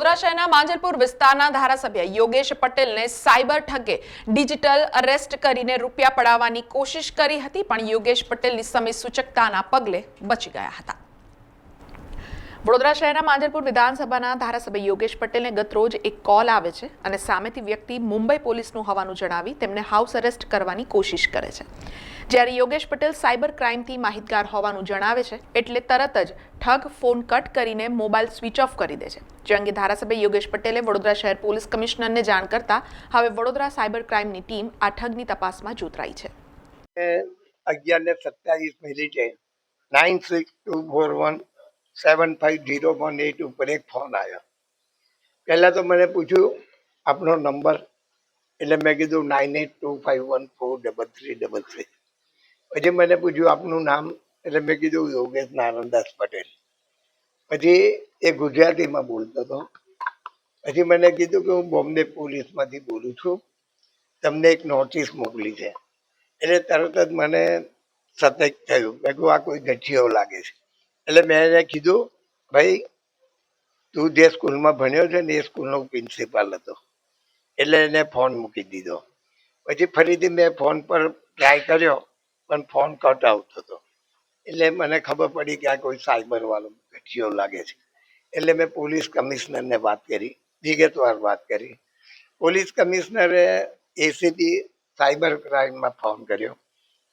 વડોદરા શહેરના માંજલપુર વિસ્તારના ધારાસભ્ય યોગેશ પટેલને સાયબર ઠગે ડિજિટલ અરેસ્ટ કરીને રૂપિયા પડાવવાની કોશિશ કરી હતી, પણ યોગેશ પટેલની સમય સૂચકતાના પગલે બચી ગયા હતા. વડોદરા શહેરના માંજલપુર વિધાનસભાના ધારાસભ્ય યોગેશ પટેલને ગતરોજ એક કોલ આવે છે અને સામેથી વ્યક્તિ મુંબઈ પોલીસનું હોવાનું જણાવી તેમને હાઉસ અરેસ્ટ કરવાની કોશિશ કરે છે. જ્યારે યોગેશ પટેલ સાયબર ક્રાઇમથી માહિતગાર હોવાનું જણાવે છે, એટલે તરત જ ઠગ ફોન કટ કરીને મોબાઈલ સ્વિચ ઓફ કરી દે છે. જે અંગે ધારાસભ્ય યોગેશ પટેલે વડોદરા શહેર પોલીસ કમિશનરને જાણ કરતા હવે વડોદરા સાયબર ક્રાઇમની ટીમ આ ઠગની તપાસમાં જોતરાઈ છે. અગિયાર ને સત્યાવીસ મિનિટે nine six two four one seven five zero one eight ઉપર એક ફોન આવ્યો. પહેલાં તો મને પૂછ્યું, આપનો નંબર? એટલે મેં કીધું, nine eight two five one four double three double three. પછી મને પૂછ્યું, આપનું નામ? એટલે મેં કીધું, યોગેશ નારાયણદાસ પટેલ. પછી એ ગુજરાતીમાં બોલતો હતો. પછી મને કીધું કે હું બોમ્બે પોલીસમાંથી બોલું છું. તમને એક નોટિસ મોકલી છે. એટલે તરત જ મને સતર્ક થયું. મેં કહ્યું આ કોઈ ગઠિયો લાગે છે. એટલે મેં એને કીધું, ભાઈ, તું જે સ્કૂલમાં ભણ્યો છે ને એ સ્કૂલનો પ્રિન્સિપાલ હતો. એટલે એને ફોન મૂકી દીધો. પછી ફરીથી મેં ફોન પર ટ્રાય કર્યો. પણ ફોન કટ આઉટ હતો એટલે મને ખબર પડી કે આ કોઈ સાયબર વાળો ગઠિયો લાગે છે. એટલે મેં પોલીસ કમિશનરને વાત કરી, વિગતવાર વાત કરી. પોલીસ કમિશનરે એસીપી સાયબર ક્રાઇમમાં ફોન કર્યો.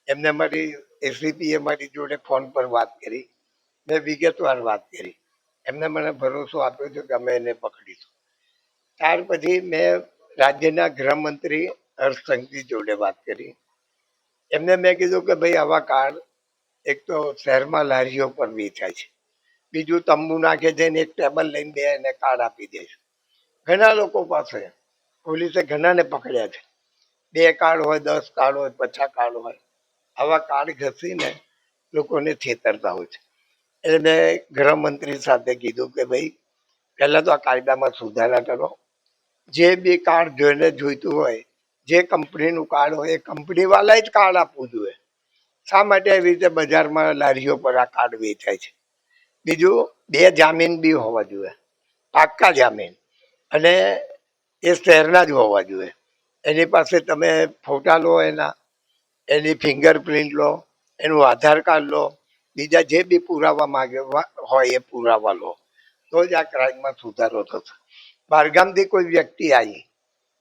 એમને મારી એસીપીએ મારી જોડે ફોન પર વાત કરી. મેં વિગતવાર વાત કરી. એમને મને ભરોસો આપ્યો છે કે અમે એને પકડીશું. ત્યાર પછી મેં રાજ્યના ગૃહમંત્રી હર્ષ સંઘવી જોડે વાત કરી. એમને મેં કીધું કે ભાઈ, આવા કાર્ડ એક તો શહેરમાં લારીઓ પર વેચાય છે. બીજું તંબુ નાખે છે ને એક ટેબલ લઈને બે એને કાર્ડ આપી દે છે. ઘણા લોકો પાસે પોલીસે ઘણાને પકડ્યા છે. બે કાર્ડ હોય, દસ કાર્ડ હોય, પચાસ કાર્ડ હોય. આવા કાર્ડ ઘસીને લોકોને છેતરતા હોય છે. એટલે મેં ગૃહમંત્રી સાથે કીધું કે, ભાઈ, પહેલાં તો આ કાયદામાં સુધારા કરો. જે બી કાર્ડ જોઈને જોઈતું હોય જે કંપનીનું કાર્ડ હોય, એ કંપનીવાળાએ જ કાર્ડ આપવું જોઈએ. શા માટે એવી રીતે બજારમાં લારીઓ પર આ કાર્ડ વેચાય છે? બીજું, બે જામીન બી હોવા જોઈએ. પાક્કા જામીન. અને એ શહેરના જ હોવા જોઈએ. એની પાસે તમે ફોટા લો એના, એની ફિંગરપ્રિન્ટ લો, એનું આધાર કાર્ડ લો, બીજા જે બી પુરાવા માંગે હોય એ પુરાવા લો. તો જ આ ક્રાઇમમાં સુધારો થશે. બહારગામથી કોઈ વ્યક્તિ આવી,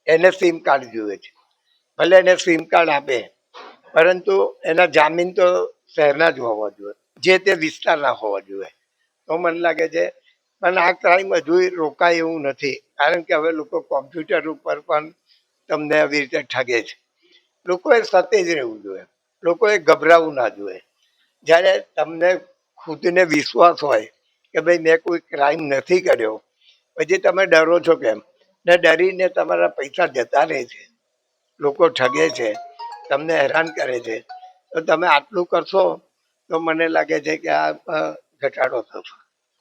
એને સિમ કાર્ડ જોઈએ છે. ભલે એને સિમ કાર્ડ આપે, પરંતુ એના જામીન તો શહેરના જ હોવા જોઈએ. જે તે વિસ્તારના હોવા જોઈએ. તો મને લાગે છે પણ આ ક્રાઇમ હજુ રોકાય એવું નથી, કારણ કે હવે લોકો કોમ્પ્યુટર ઉપર પણ તમને આવી રીતે ઠગે છે. લોકોએ સતેજ રહેવું જોઈએ. લોકોએ ગભરાવું ના જોઈએ. જ્યારે તમને ખુદને વિશ્વાસ હોય કે ભાઈ મેં કોઈ ક્રાઇમ નથી કર્યો, પછી તમે ડરો છો કેમ? ને ડરીને તમારા પૈસા જતા રહે છે. લોકો ઠગે છે, તમને હેરાન કરે છે, તો તમે આટલું કરશો તો મને લાગે છે કે આ ઘટાડો થશે.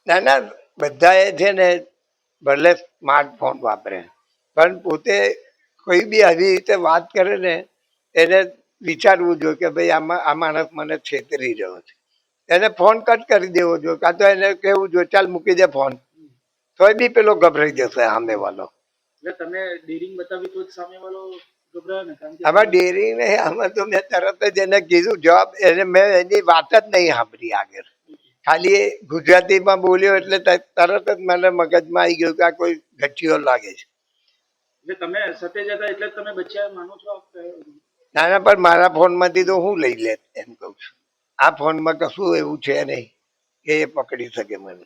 ના ના, બધાએ છે ને ભલે સ્માર્ટફોન વાપરે, પણ પોતે કોઈ બી આવી રીતે વાત કરે ને, એને વિચારવું જોઈએ કે ભાઈ આમાં, આ માણસ મને છેતરી રહ્યો છે. એને ફોન કટ કરી દેવો જોઈએ, કાં તો એને કહેવું જોઈએ, ચાલ મૂકી દે ફોન તોય બી પેલો ગભરાઈ જશે સામે વાળો. એટલે તમે ડીરિંગ બતાવી તો સામે વાળો આમાં ડેરી ને આમાં તો મેં તરત જ એને કીધું જવાબ એને મેં એની વાત જ નહીં સાંભળી આગળ. ખાલી એ ગુજરાતીમાં બોલ્યો એટલે તરત જ મને મગજમાં આવી ગયું કે આ કોઈ ગઠિયો લાગે છે. તમે સતેજ હતા એટલે તમે બચ્યા માનો છો? ના ના પણ મારા ફોનમાંથી તો હું લઈ લે એમ કહું છું. આ ફોનમાં કશું એવું છે નહીં કે એ પકડી શકે મને.